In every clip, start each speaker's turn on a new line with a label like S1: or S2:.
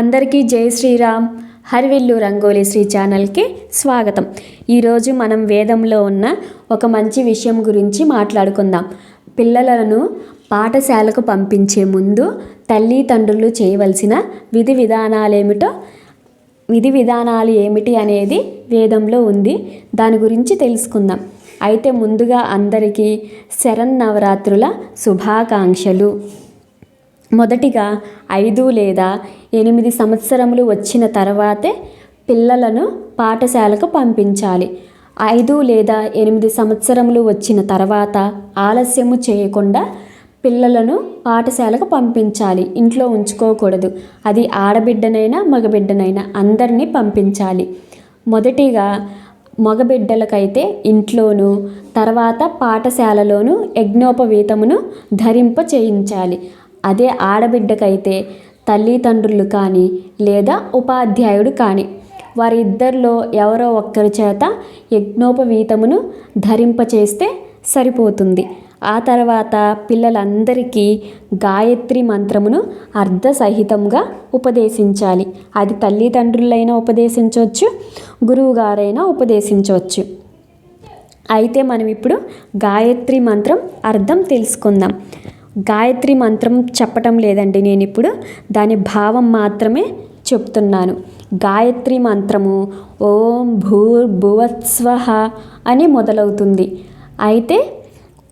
S1: అందరికీ జై శ్రీరామ్. హరివిల్లు రంగోలి శ్రీ ఛానల్కి స్వాగతం. ఈరోజు మనం వేదంలో ఉన్న ఒక మంచి విషయం గురించి మాట్లాడుకుందాం. పిల్లలను పాఠశాలకు పంపించే ముందు తల్లిదండ్రులు చేయవలసిన విధి విధానాలేమిటో విధి విధానాలు ఏమిటి అనేది వేదంలో ఉంది. దాని గురించి తెలుసుకుందాం. అయితే ముందుగా అందరికీ శరన్నవరాత్రుల శుభాకాంక్షలు. మొదటిగా ఐదు లేదా ఎనిమిది సంవత్సరములు వచ్చిన తర్వాతే పిల్లలను పాఠశాలకు పంపించాలి. ఐదు లేదా ఎనిమిది సంవత్సరములు వచ్చిన తర్వాత ఆలస్యము చేయకుండా పిల్లలను పాఠశాలకు పంపించాలి. ఇంట్లో ఉంచుకోకూడదు. అది ఆడబిడ్డనైనా మగబిడ్డనైనా అందరినీ పంపించాలి. మొదటిగా మగబిడ్డలకైతే ఇంట్లోనూ తర్వాత పాఠశాలలోనూ యజ్ఞోపవీతమును ధరింప చేయించాలి అదే ఆడబిడ్డకైతే తల్లిదండ్రులు కానీ లేదా ఉపాధ్యాయుడు కానీ. వారిద్దరిలో ఎవరో ఒక్కరి చేత యజ్ఞోపవీతమును ధరింపచేస్తే సరిపోతుంది. ఆ తర్వాత పిల్లలందరికీ గాయత్రి మంత్రమును అర్ధసహితంగా ఉపదేశించాలి. అది తల్లిదండ్రులైనా ఉపదేశించవచ్చు గురువుగారైనా ఉపదేశించవచ్చు. అయితే మనం ఇప్పుడు గాయత్రి మంత్రం అర్థం తెలుసుకుందాం. గాయత్రి మంత్రం చెప్పటం లేదండి నేను ఇప్పుడు దాని భావం మాత్రమే చెప్తున్నాను. గాయత్రి మంత్రము ఓం భూర్భువత్స్వహ అని మొదలవుతుంది. అయితే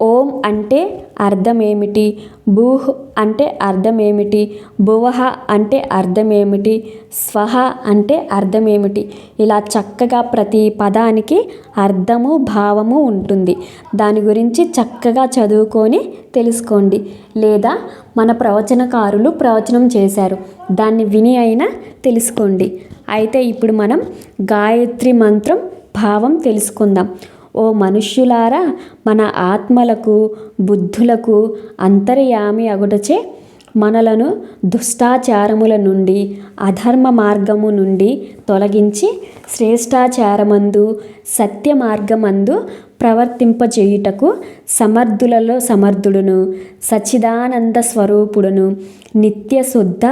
S1: ఓం అంటే అర్థం ఏమిటి భూహ్ అంటే అర్థం ఏమిటి భువహ అంటే అర్థం ఏమిటి స్వహ అంటే అర్థం ఏమిటి ఇలా చక్కగా ప్రతి పదానికి అర్థము భావము ఉంటుంది. దాని గురించి చక్కగా చదువుకొని తెలుసుకోండి. లేదా మన ప్రవచనకారులు ప్రవచనం చేశారు. దాన్ని విని అయినా తెలుసుకోండి. అయితే ఇప్పుడు మనం గాయత్రి మంత్రం భావం తెలుసుకుందాం. ఓ మనుష్యులారా మన ఆత్మలకు బుద్ధులకు అంతర్యామి అగుటచే మనలను దుష్టాచారముల నుండి అధర్మ మార్గము నుండి తొలగించి శ్రేష్టాచారమందు సత్య మార్గమందు ప్రవర్తింపచేయుటకు సమర్థులలో సమర్థుడును సచ్చిదానంద స్వరూపుడును నిత్య శుద్ధ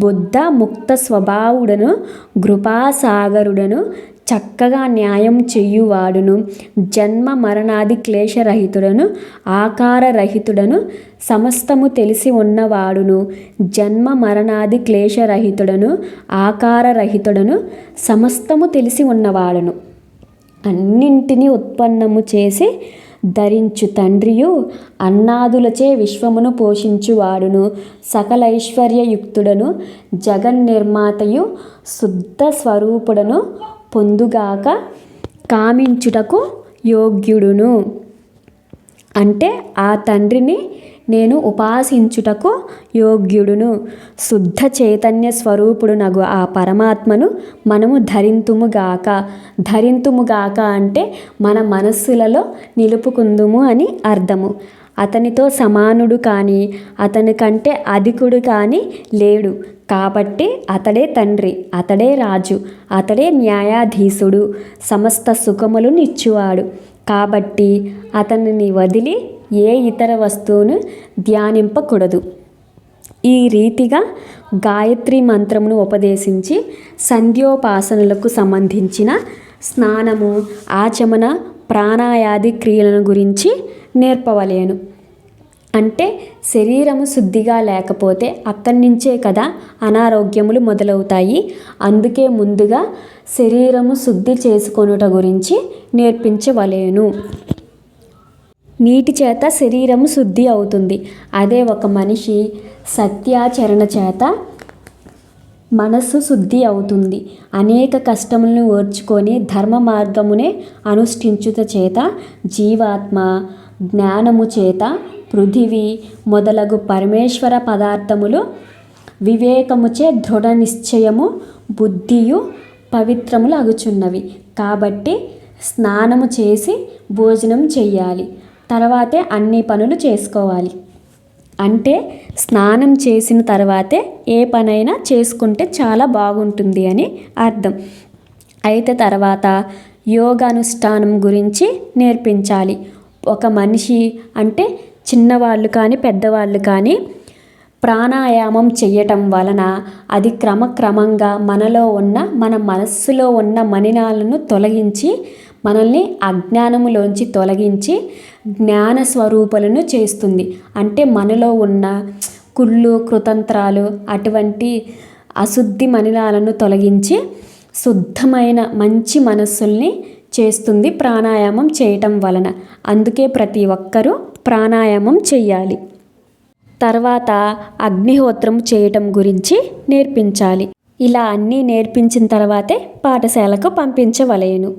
S1: బుద్ధ ముక్త స్వభావుడను కృపాసాగరుడను చక్కగా న్యాయం చెయ్యువాడును జన్మ మరణాది క్లేశరహితుడను ఆకారరహితుడను సమస్తము తెలిసి ఉన్నవాడును. జన్మ మరణాది క్లేశరహితుడను ఆకారరహితుడను సమస్తము తెలిసి ఉన్నవాడును. అన్నింటినీ ఉత్పన్నము చేసి ధరించు తండ్రియు అన్నాదులచే విశ్వమును పోషించువాడును. సకలైశ్వర్యయుక్తుడను జగన్నిర్మాతయు శుద్ధ స్వరూపుడను పొందుగాక కామించుటకు యోగ్యుడును. అంటే ఆ తండ్రిని నేను ఉపాసించుటకు యోగ్యుడును. శుద్ధ చైతన్య స్వరూపుడునగు ఆ పరమాత్మను మనము ధరింతుముగాక. ధరింతుముగాక అంటే మన మనస్సులలో నిలుపుకుందుము అని అర్థము. అతనితో సమానుడు కానీ అతని కంటే అధికుడు కానీ లేడు. కాబట్టి అతడే తండ్రి అతడే రాజు అతడే న్యాయాధీశుడు సమస్త సుఖములు నిచ్చువాడు. కాబట్టి అతనిని వదిలి ఏ ఇతర వస్తువును ధ్యానింపకూడదు. ఈ రీతిగా గాయత్రి మంత్రమును ఉపదేశించి సంధ్యోపాసనలకు సంబంధించిన స్నానము ఆచమన ప్రాణాయాది క్రియలను గురించి నేర్పవలేను. అంటే శరీరము శుద్ధిగా లేకపోతే అక్కడి నుంచే కదా అనారోగ్యములు మొదలవుతాయి. అందుకే ముందుగా శరీరము శుద్ధి చేసుకొనుట గురించి నేర్పించవలేను. నీటి చేత శరీరము శుద్ధి అవుతుంది. అదే ఒక మనిషి సత్యాచరణ చేత మనస్సు శుద్ధి అవుతుంది. అనేక కష్టములను ఓర్చుకొని ధర్మ మార్గమునే అనుష్ఠించుట చేత జీవాత్మ జ్ఞానము చేత పృథివీ మొదలగు పరమేశ్వర పదార్థములు వివేకముచే దృఢ నిశ్చయము బుద్ధియు పవిత్రములు అగుచున్నవి. కాబట్టి స్నానము చేసి భోజనం చేయాలి తర్వాతే అన్ని పనులు చేసుకోవాలి. అంటే స్నానం చేసిన తర్వాతే ఏ పనైనా చేసుకుంటే చాలా బాగుంటుంది అని అర్థం. అయితే తర్వాత యోగానుష్ఠానం గురించి నేర్పించాలి. ఒక మనిషి అంటే చిన్నవాళ్ళు కానీ పెద్దవాళ్ళు కానీ ప్రాణాయామం చేయటం వలన అది క్రమక్రమంగా మనలో ఉన్న మన మనస్సులో ఉన్న మలినాలను తొలగించి మనల్ని అజ్ఞానములోంచి తొలగించి జ్ఞాన స్వరూపులను చేస్తుంది. అంటే మనలో ఉన్న కుళ్ళు కృతంత్రాలు అటువంటి అశుద్ధి మలినాలను తొలగించి శుద్ధమైన మంచి మనస్సుల్ని చేస్తుంది ప్రాణాయామం చేయటం వలన. అందుకే ప్రతి ఒక్కరూ ప్రాణాయామం చెయ్యాలి. తర్వాత అగ్నిహోత్రం చేయటం గురించి నేర్పించాలి. ఇలా అన్నీ నేర్పించిన తర్వాతే పాఠశాలకు పంపించవలేను.